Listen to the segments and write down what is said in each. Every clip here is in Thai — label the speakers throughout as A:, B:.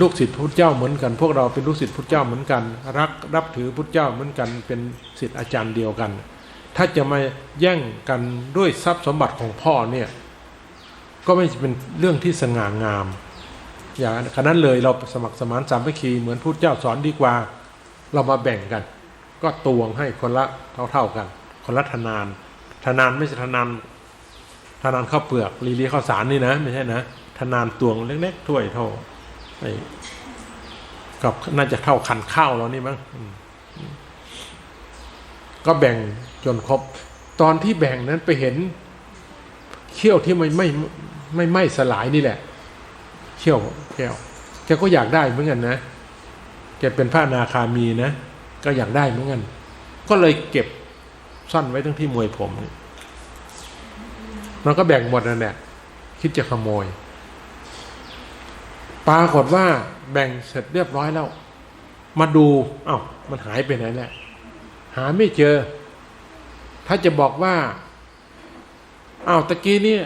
A: ลูกศิษย์พุทธเจ้าเหมือนกัน พวกเราเป็นลูกศิษย์พุทธเจ้าเหมือนกัน รักรับถือพุทธเจ้าเหมือนกันเป็นศิษย์อาจารย์เดียวกัน ถ้าจะมาแย่งกันด้วยทรัพย์สมบัติของพ่อเนี่ยก็ไม่เป็นเรื่องที่สง่างาม อย่างนั้นเลยเราสมัครสมานสามัคคีเหมือนพุทธเจ้าสอนดีกว่า เรามาแบ่งกัน ก็ตวงให้คนละเท่าๆกัน คนละทนาน ทนานไม่ใช่ทนานทนานข้าวเปลือกลีลีข้าวสารนี่นะ ไม่ใช่นะทนานตวงเล็กๆถ้วยเท่า กับน่าจะเท่าคันข้าวแล้วนี่มั้งก็แบ่งจนครบ ตอนที่แบ่งนั้นไปเห็นเขี้ยวที่ไม่ไม่ไม่ไม่สลายนี่แหละเขี้ยวแก้วแกก็อยากได้เหมือนกันนะแกเป็นพระนาคามีนะก็อยากได้เหมือนกันก็เลยเก็บซ่อนไว้ทั้งที่มวยผมมันก็แบ่งหมดนั่นแหละคิดจะขโมย ปรากฏว่าแบ่งเสร็จเรียบร้อยแล้ว มาดูเอา้ามันหายไปไหนแหละหาไม่เจอ ถ้าจะบอกว่าอ้าวตะกี้เนี่ย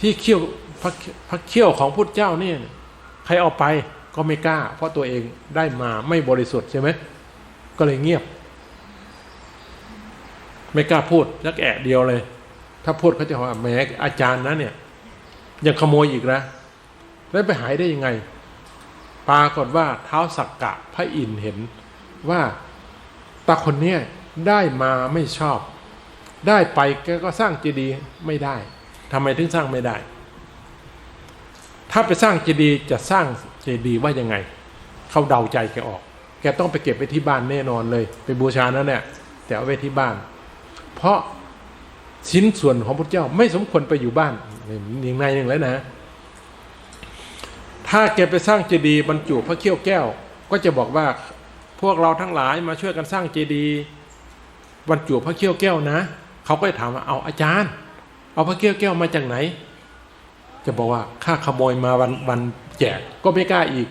A: ที่เขี้ยวพระพระเขี้ยวของพุทธเจ้าเนี่ยใครเอาไปก็ไม่กล้า เพราะตัวเองได้มาไม่บริสุทธิ์ใช่ไหมก็เลยเงียบ ไม่กล้าพูดสักแอะเดียวเลย ถ้าพูดเขาจะว่าแหมอาจารย์นะเนี่ยยังขโมยอีกนะ แล้วไปหายได้ยังไง ปรากฏว่าเท้าสักกะพระอินเห็นว่าตาคนเนี้ยได้มาไม่ชอบ ได้ไปแกก็สร้างเจดีย์ไม่ได้ทำไมถึงสร้างไม่ได้ ถ้าไปสร้างเจดีย์จะสร้างเจดีย์ว่ายังไง เขาเดาใจแกออก แกต้องไปเก็บไว้ที่บ้านแน่นอนเลย ไปบูชานั่นแหละแต่เอาไว้ที่บ้าน เพราะชิ้นส่วนของพระเจ้าไม่สมควรไปอยู่บ้านอย่างในหนึ่งแล้วนะ ถ้าแกไปสร้างเจดีย์บรรจุพระเขี้ยวแก้ว ก็จะบอกว่าพวกเราทั้งหลายมาช่วยกันสร้างเจดีย์บรรจุพระเขี้ยวแก้วนะเขาก็จะถามว่าเอาอาจารย์ เอาพระเขี้ยวแก้วมาจากไหน จะบอกว่าข้าขโมยมาวันวันแจกก็ไม่กล้าอีก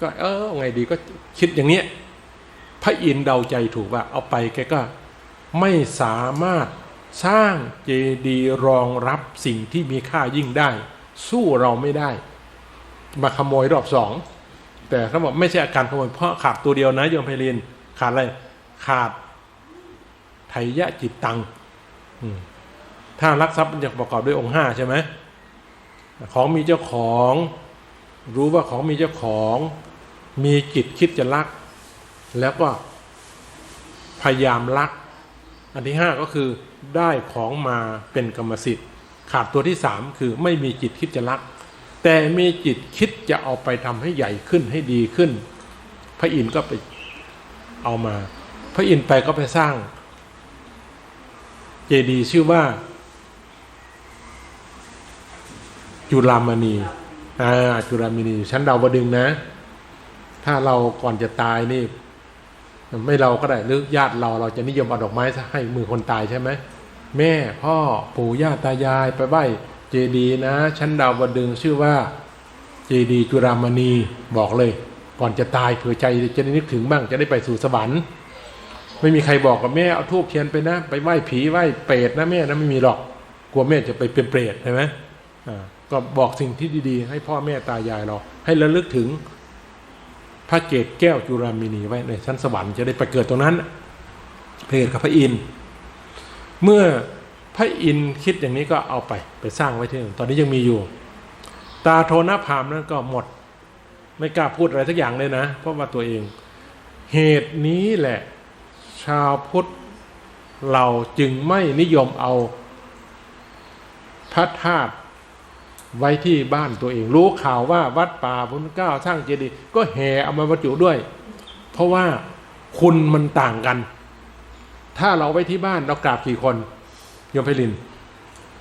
A: ก็เออไงดีก็คิดอย่างเนี้ยพระอินทร์เดาใจถูกว่าเอาไปแกก็ไม่สามารถสร้างเจดีย์รองรับสิ่งที่มีค่ายิ่งได้ สู้เราไม่ได้ มาขโมยรอบสองแต่เขาบอกไม่ใช่อาการขโมยเพราะขาดตัวเดียวนะโยมไพลินขาดอะไรขาดไทยะจิตตังถ้ารักทรัพย์มันจะประกอบด้วยองค์ห้าใช่ไหมของมีเจ้าของ รู้ว่าของมีเจ้าของ มีจิตคิดจะลัก แล้วก็พยายามลัก อันที่ห้าก็คือได้ของมาเป็นกรรมสิทธิ์ ขาดตัวที่สามคือไม่มีจิตคิดจะลัก แต่มีจิตคิดจะเอาไปทำให้ใหญ่ขึ้นให้ดีขึ้น พระอินทร์ก็ไปเอามา พระอินทร์ไปก็ไปสร้าง เจดีย์ชื่อว่า จุลามณีอ่าจุลามณีชั้นดาวดึงนะ ถ้าเราก่อนจะตายนี่ ไม่เราก็ได้หรือญาติเราเราจะนิยมเอาดอกไม้ให้มือคนตายใช่ไหมแม่พ่อปู่ย่าตายายไปไหว้ เจดีนะ ชั้นดาวดึงชื่อว่าเจดีจุรามณีบอกเลย ก่อนจะตายเผื่อใจจะได้นึกถึงบ้างจะได้ไปสู่สวรรค์ ไม่มีใครบอกกับแม่เอาทูบเทียนไปนะ ไปไหว้ผีไหว้เปรตนะแม่นะไม่มีหรอกกลัวแม่จะไปเป็นเปรตใช่ไหมอ่าก็บอกสิ่งที่ดีๆ ให้พ่อแม่ตายายเรา ให้ระลึกถึงพระเกศแก้วจุรามินีไว้ในชั้นสวรรค์จะได้ไปเกิดตรงนั้นเกิดกับพระอินทร์เมื่อ พระอินทร์คิดอย่างนี้ก็เอาไปไปสร้างไว้ที่นั่นตอนนี้ยังมีอยู่ ตาโทนพามนั้นก็หมด ไม่กล้าพูดอะไรสักอย่างเลยนะ เพราะว่าตัวเอง เหตุนี้แหละ ชาวพุทธเราจึงไม่นิยมเอาพระธาตุไว้ที่บ้านตัวเอง รู้ข่าวว่าวัดป่าพุทธเก้าสร้างเจดีย์ก็แห่เอามาบรรจุด้วย เพราะว่าคุณมันต่างกัน ถ้าเราไว้ที่บ้านเรากราบกี่คน โยมไพลิน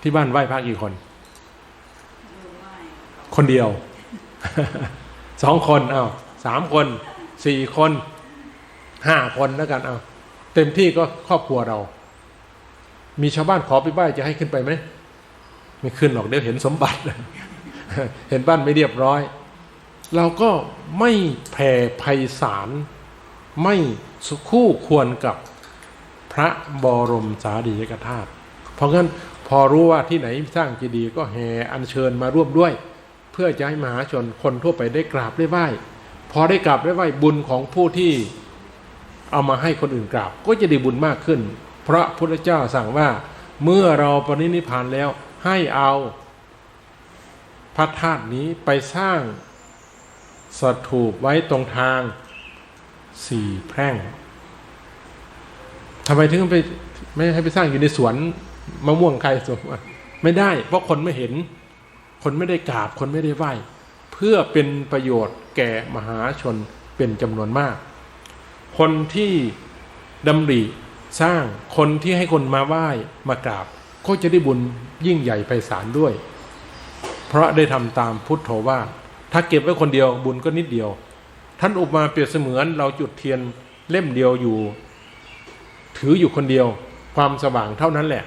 A: ที่บ้านไหว้พระกี่คน คนเดียว สองคนเอาสามคน สี่คน ห้าคนแล้วกันเอาเต็มที่ก็ครอบครัวเรา มีชาวบ้านขอไปไหว้จะให้ขึ้นไปไหม ไม่ขึ้นหรอกเดี๋ยวเห็นสมบัติ เห็นบ้านไม่เรียบร้อย เราก็ไม่แผ่ไพศาลไม่คู่ควรกับพระบรมสารีริกธาตุ เพราะงั้นพอรู้ว่าที่ไหนสร้างเจดีย์ก็แห่อัญเชิญมาร่วมด้วย เพื่อจะให้มหาชนคนทั่วไปได้กราบได้ไหว้พอได้กราบได้ไหว้บุญของผู้ที่เอามาให้คนอื่นกราบ ก็จะได้บุญมากขึ้น เพราะพุทธเจ้าสั่งว่าเมื่อเราปรินิพพานแล้วให้เอาพระธาตุนี้ไปสร้างสถูปไว้ตรงทางสี่แพร่งทำไมถึงไปไม่ให้ไปสร้างอยู่ในสวน มะม่วงใครสวนมไม่ได้ เพราะคนไม่เห็น คนไม่ได้กราบคนไม่ได้ไหว้ เพื่อเป็นประโยชน์แก่มหาชนเป็นจำนวนมาก คนที่ดำริสร้างคนที่ให้คนมาไหว้มากราบ ก็จะได้บุญยิ่งใหญ่ไพศาลด้วย เพราะได้ทำตามพุทโธว่า ถ้าเก็บไว้คนเดียวบุญก็นิดเดียว ท่านอุปมาเปรียบเสมือนเราจุดเทียนเล่มเดียวอยู่ ถืออยู่คนเดียว ความสว่างเท่านั้นแหละ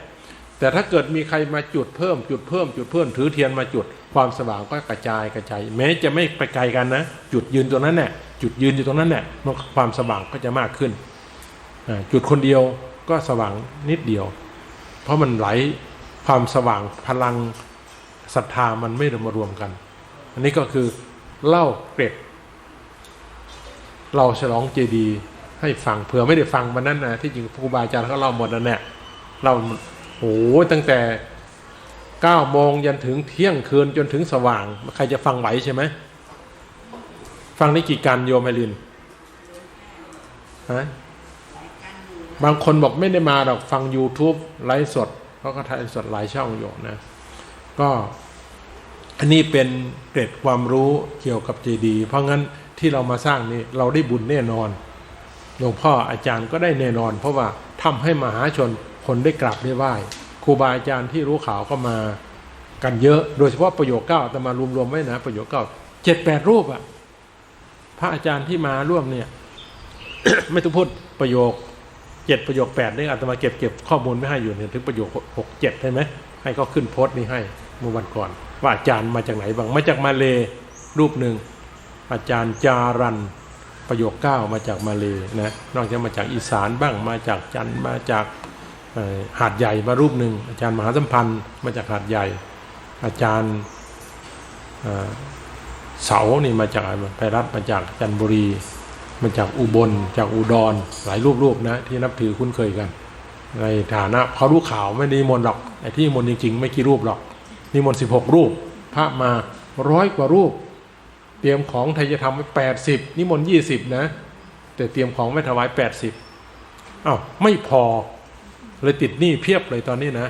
A: แต่ถ้าเกิดมีใครมาจุดเพิ่มจุดเพิ่มจุดเพิ่มถือเทียนมาจุด ความสว่างก็กระจายกระจายแม้จะไม่ไปไกลกันนะ จุดยืนตรงนั้นแหละจุดยืนอยู่ตรงนั้นแหละมันความสว่างก็จะมากขึ้น จุดคนเดียวก็สว่างนิดเดียว เพราะมันไหลความสว่างพลังศรัทธามันไม่มารวมกัน อันนี้ก็คือเล่าเกร็ด เราฉลองเจดีให้ฟังเผื่อไม่ได้ฟังวันนั้นนะที่จริงครูบาอาจารย์เขาเล่าหมดนั่นแหละเรา โอ้โหตั้งแต่เก้าโมงยันถึงเที่ยงคืนจนถึงสว่าง ใครจะฟังไหวใช่ไหมฟังได้กี่การโยมไอรินฮะบางคนบอกไม่ได้มาหรอกฟัง YouTube ไลฟ์สดเขาก็ถ่ายสดหลายช่องอยู่นะ ก็อันนี้เป็นเกร็ดความรู้เกี่ยวกับเจดีเพราะงั้นที่เรามาสร้างนี่เราได้บุญแน่นอนหลวงพ่ออาจารย์ก็ได้แน่นอน เพราะว่าทำให้มหาชน คนได้กราบได้ไหว้ครูบาอาจารย์ที่รู้ข่าวก็มากันเยอะโดยเฉพาะประโยคเก้าแต่มารวมๆไว้นะ ประโยคเก้าเจ็ดแปดรูปอะพระอาจารย์ที่มาร่วมเนี่ย ไม่ต้องพูดประโยคเจ็ดประโยคแปดนี่อาตมาเก็บเก็บข้อมูลไม่ให้อยู่เนี่ยถึงประโยคหกเจ็ดใช่ไหมให้ก็ขึ้นโพสต์นี้ให้เมื่อวันก่อน ว่าอาจารย์มาจากไหนบ้างมาจากมาเลรูปหนึ่งอาจารย์จารันประโยคเก้ามาจากมาเลยนะนอกจากมาจากอีสานบ้างมาจากจันทร์มาจาก หาดใหญ่มารูปหนึ่งอาจารย์มหาสัมพันธ์มาจากหาดใหญ่ อาจารย์เอ่อเสานี่มาจากไปรัฐมาจากจันทบุรีมาจากอุบลจากอุดรหลายรูปรูปนะที่นับถือคุ้นเคยกัน ในฐานะเขารู้ข่าวไม่ได้มนหรอกไอ้ที่มนจริงๆ ไม่กี่รูปหรอกนิมนต์สิบหกรูป พระมาร้อยกว่ารูป เตรียมของไทยจะทำไว้แปดสิบนิมนต์ยี่สิบนะ แต่เตรียมของไม่ถวายแปดสิบอ้าวไม่พอ เลยติดหนี้เพียบเลยตอนนี้นะ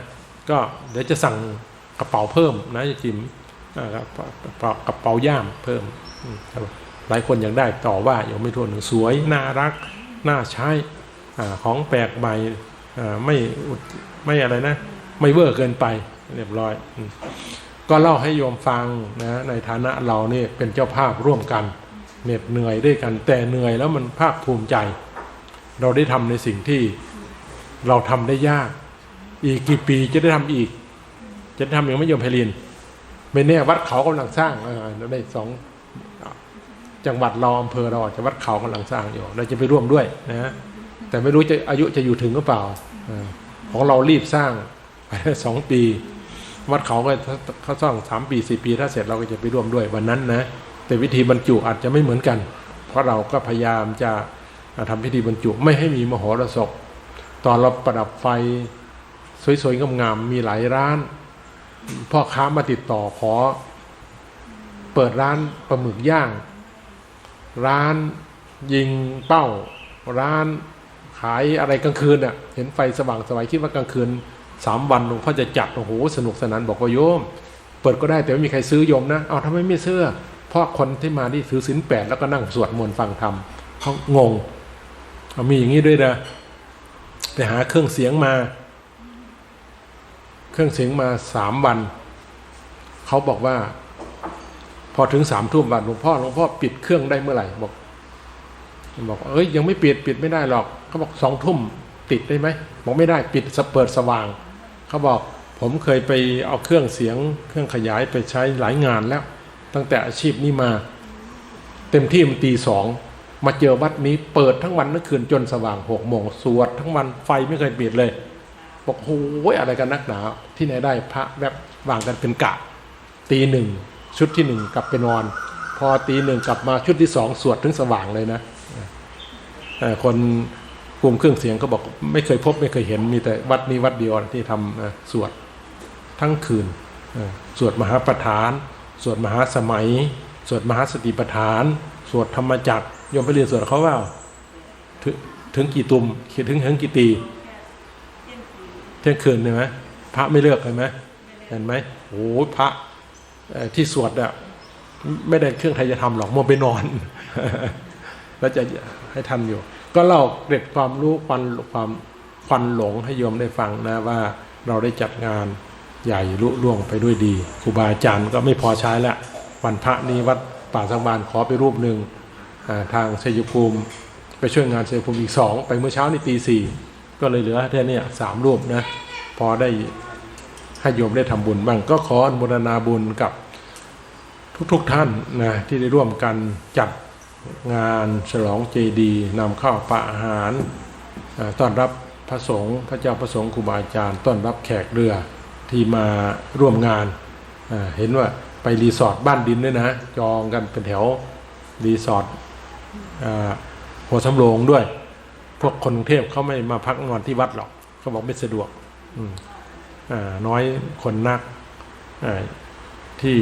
A: ก็เดี๋ยวจะสั่งกระเป๋าเพิ่มนะจะจิมกระเป๋าย่ามเพิ่มหลายคนยากได้ต่อว่ายังไม่ทวนหนึ่งสวยน่ารักน่าใช้ของแปลกใหม่ไม่อุดไม่อะไรนะ ไม่เวอร์เกินไปเรียบร้อย ก็เล่าให้โยมฟังนะในฐานะเราเนี่ยเป็นเจ้าภาพร่วมกันเหน็ดเหนื่อยด้วยกันแต่เหนื่อยแล้วมันภาคภูมิใจ เราได้ทำในสิ่งที่ เราทำได้ยาก อีกกี่ปีจะได้ทำอีก จะทำอย่างไม่โยมไพลินไม่แน่วัดเขากำลังสร้างเราได้สองจังหวัดเราอำเภอเราจะวัดเขากำลังสร้างอยู่ เราจะไปร่วมด้วยนะแต่ไม่รู้จะอายุจะอยู่ถึงหรือเปล่าของเรารีบสร้างไปได้สองปี วัดเขาก็เขาสร้างสามปีสี่ปี ถ้าเสร็จเราก็จะไปร่วมด้วยวันนั้นนะแต่วิธีบรรจุอาจจะไม่เหมือนกัน เพราะเราก็พยายามจะทำพิธีบรรจุไม่ให้มีมโหรสพ ตอนเราประดับไฟ สวยๆงามๆมีหลายร้าน พ่อค้ามาติดต่อขอ เปิดร้านปลาหมึกย่าง ร้านยิงเป้า ร้านขายอะไรกลางคืนอะเห็นไฟสว่างสวยคิดว่ากลางคืนสามวันหลวงพ่อจะจัดโอ้โหสนุกสนานบอกว่าโยม เปิดก็ได้แต่ไม่มีใครซื้อโยมนะเอาทำไมไม่ซื้อเพราะคนที่มาที่ถือศีลแปดแล้วก็นั่งสวดมนต์ฟังธรรมเขางงเอามีอย่างนี้ด้วยนะ ไปหาเครื่องเสียงมา เครื่องเสียงมาสามวัน เขาบอกว่า พอถึงสามทุ่มวันหลวงพ่อหลวงพ่อปิดเครื่องได้เมื่อไหร่บอกบอกเอ้ยยังไม่ปิดปิดไม่ได้หรอกเขาบอกสองทุ่มติดได้ไหมบอกไม่ได้ปิดสเปิดสว่าง เขาบอกผมเคยไปเอาเครื่องเสียง เครื่องขยายไปใช้หลายงานแล้ว ตั้งแต่อาชีพนี้มา เต็มที่มันตีสอง มาเจอวัดนี้เปิดทั้งวันทั้งคืนจนสว่างหกโมงสวดทั้งวันไฟไม่เคยปิดเลย บอกโอ้ยอะไรกันนักหนาที่ไหนได้พระแบบวางกันเป็นกะ ตีหนึ่งชุดที่หนึ่งกลับไปนอน พอตีหนึ่งกลับมาชุดที่สองสวดถึงสว่างเลยนะอคนกลุ่มเครื่องเสียงก็บอกไม่เคยพบไม่เคยเห็นมีแต่วัดนี้วัดเดียวที่ทำสวดทั้งคืนสวดมหาประธาน สวดมหาสมัย สวดมหาสติปัฏฐาน สวดธรรมจักร โยมไปเรียนสวดเขาว่าถึงถึงกี่ตุ่มถึงถึงกี่ตีเที่ยงคืนใช่ไหมพระไม่เลือกเห็นไหมเห็นไหมโอ้พระที่สวดอะไม่ได้เครื่องไทยจะทำหรอกมัวไปนอน แล้วจะให้ทำอยู่ ก็เล่าเกร็ดความรู้ควันความควันหลงให้โยมได้ฟังนะว่าเราได้จัดงานใหญ่ลุล่วงไปด้วยดีครูบาอาจารย์ก็ไม่พอใช้ละวันพระนี้วัดป่าสังบานขอไปรูปหนึ่ง ทางชัยภูมิ ไปช่วยงานชัยภูมิอีกสองไปเมื่อเช้านี่ตีสี่ก็เลยเหลือแค่เนี้สามรูปนะพอได้ให้โยมได้ทำบุญบ้างก็ขออนุโมทนาบุญกับทุกๆทท่านนะที่ได้ร่วมกันจัดงานฉลองเจดีนำข้าวปลาอาหารต้อนรับพระสงฆ์พระเจ้าพระสงฆ์ครูบาอาจารย์ต้อนรับแขกเรือที่มาร่วมงาน เห็นว่าไปรีสอร์ทบ้านดินด้วยนะ จองกันเป็นแถวรีสอร์ท หัวสำโรงด้วย พวกคนกรุงเทพเขาไม่มาพักนอนที่วัดหรอกเขาบอกไม่สะดวกอืมอ่าน้อยคนนักอ่าที่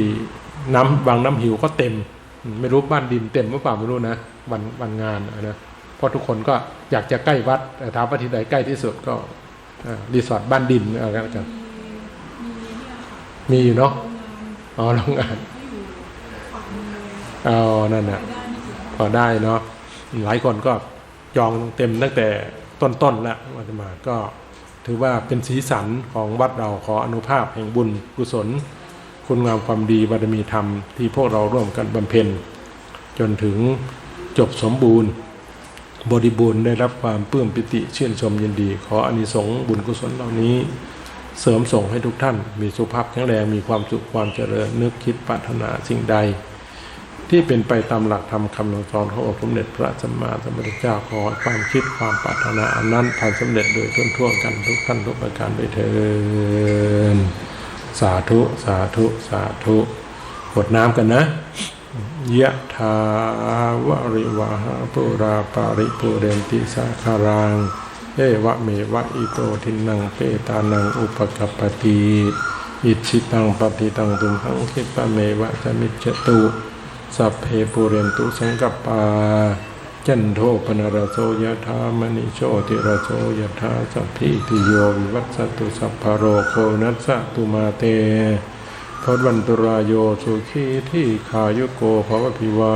A: น้ำบางน้ำหิวก็เต็มอืมไม่รู้บ้านดินเต็มหรือเปล่าไม่รู้นะวันวันงานอะนะเพราะทุกคนก็อยากจะใกล้วัดแต่ถามว่าที่ใดใกล้ที่สุดก็อ่ารีสอร์ทบ้านดินอะไรกันมีอยู่เนาะอ๋อโรงงานอ๋อนั่นน่ะ พอได้เนาะหลายคนก็จองเต็มตั้งแต่ต้นๆแล้ววันมาก็ถือว่าเป็นสีสันของวัดเราขออนุภาพแห่งบุญกุศล คุณงามความดีบารมีธรรมที่พวกเราร่วมกันบำเพ็ญ จนถึงจบสมบูรณ์ บริบูรณ์ได้รับความปลื้มปิติชื่นชมยินดี ขออานิสงส์บุญกุศลเหล่านี้ เสริมส่งให้ทุกท่าน มีสุขภาพแข็งแรงมีความสุขความเจริญนึกคิดปรารถนาสิ่งใด ที่เป็นไปตามหลักธรรมคำสอนขององค์สมเด็จพระสัมมาสัมพุทธเจ้าขอความคิดความปรารถนาอันนั้นผ่านสำเร็จโดยทั่วทั่วกันทุกท่านทุกประการด้วยเถิดสาธุ สาธุ สาธุกดน้ำกันนะยะถาวะริวะหาปุราปาริปุเรนติสาคารังเอวะเมวะอิโตทินังเปตานังอุปกปปติอิชิตังปฏิตังตุมหังคิปะเมวะสมิจตุ สัพเพปุเรนตุสังกปปาจันโทปนรโสยธามณิโชติรโสยธาสัพพิติโยวิวัตสตุสัพพะโรโคนัสสตุมาเตพดวันตุรายโยสุขีที่ขายุโกภวพิวา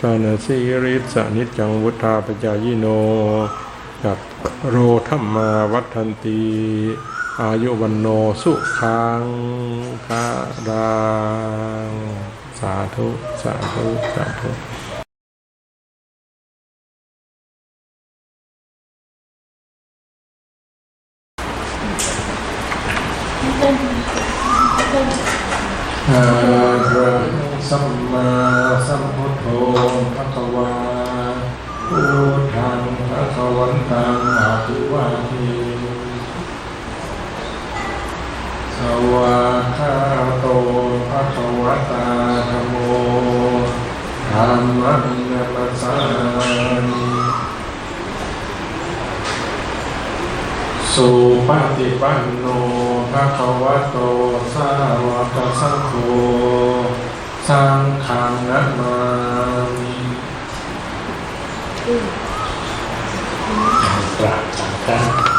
A: ทานสีริสานิจังวุธาปจายโนกับโรธรรมาวัฒนตี อายุวันโนสุขังคารัง สาธุ สาธุ สาธุอะระหังสัมมาสัมพุทโธ โตสาวกสังโฆสังฆังนะมามิกราบสามครั้ง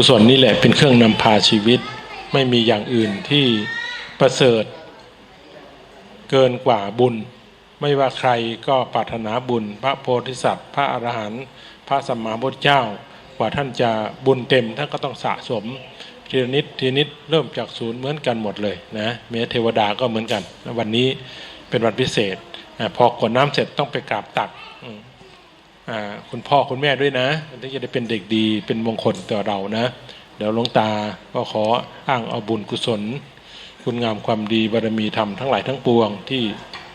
A: กุศลนี่แหละเป็นเครื่องนำพาชีวิต ไม่มีอย่างอื่นที่ประเสริฐ เกินกว่าบุญ ไม่ว่าใครก็ปรารถนาบุญ พระโพธิสัตว์ พระอรหันต์พระสัมมาพุทธเจ้ากว่าท่านจะบุญเต็มท่านก็ต้องสะสมทีนิดทีนิดเริ่มจากศูนย์เหมือนกันหมดเลยนะแม้เทวดาก็เหมือนกันวันนี้เป็นวันพิเศษ พอกวดน้ำเสร็จต้องไปกราบตัก คุณพ่อคุณแม่ด้วยนะถึงจะได้เป็นเด็กดีเป็นมงคลต่อเรานะ เดี๋ยวหลวงตาก็ขออ้างเอาบุญกุศล คุณงามความดีบารมีธรรมทั้งหลายทั้งปวง ที่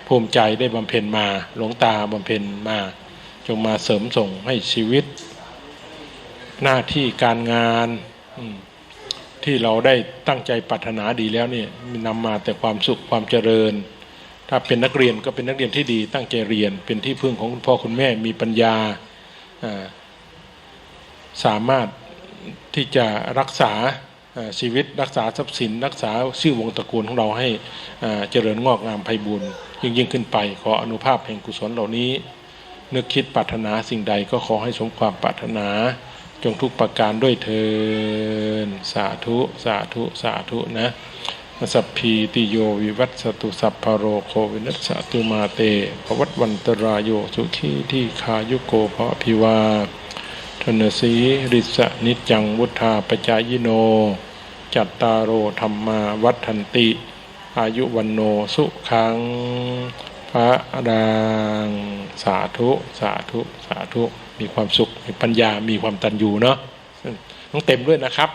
A: ภูมิใจได้บำเพ็ญมาหลวงตาบำเพ็ญมา จงมาเสริมส่งให้ชีวิต หน้าที่การงานที่เราได้ตั้งใจปรารถนาดีแล้วเนี่ยนำมาแต่ความสุขความเจริญ ถ้าเป็นนักเรียนก็เป็นนักเรียนที่ดี ตั้งใจเรียนเป็นที่พึ่งของคุณพ่อคุณแม่มีปัญญาสามารถที่จะรักษาชีวิตรักษาทรัพย์สิน รักษาชื่อวงตระกูลของเราให้เจริญงอกงามไพบูรย์ยิ่งยิ่งขึ้นไป ขออนุภาพแห่งกุศลเหล่านี้ นึกคิดปรารถนาสิ่งใดก็ขอให้สมความปรารถนา จงทุกประการด้วยเทินสาธุ สาธุ สาธุนะ สัพพีติโยวิวัตสตุสัพพโรโควินัสสตุมาเตภวัตวันตรายโยสุขีที่คายุโกภะพิวาทนสีริสะนิจังวุธาปจายโน จัตตารโอธรรมาวัฏันติ อายุวันโนสุขังพระดังสาธุ สาธุ สาธุ มีความสุข มีปัญญา มีความตันยูเนาะต้องเต็มด้วยนะครับ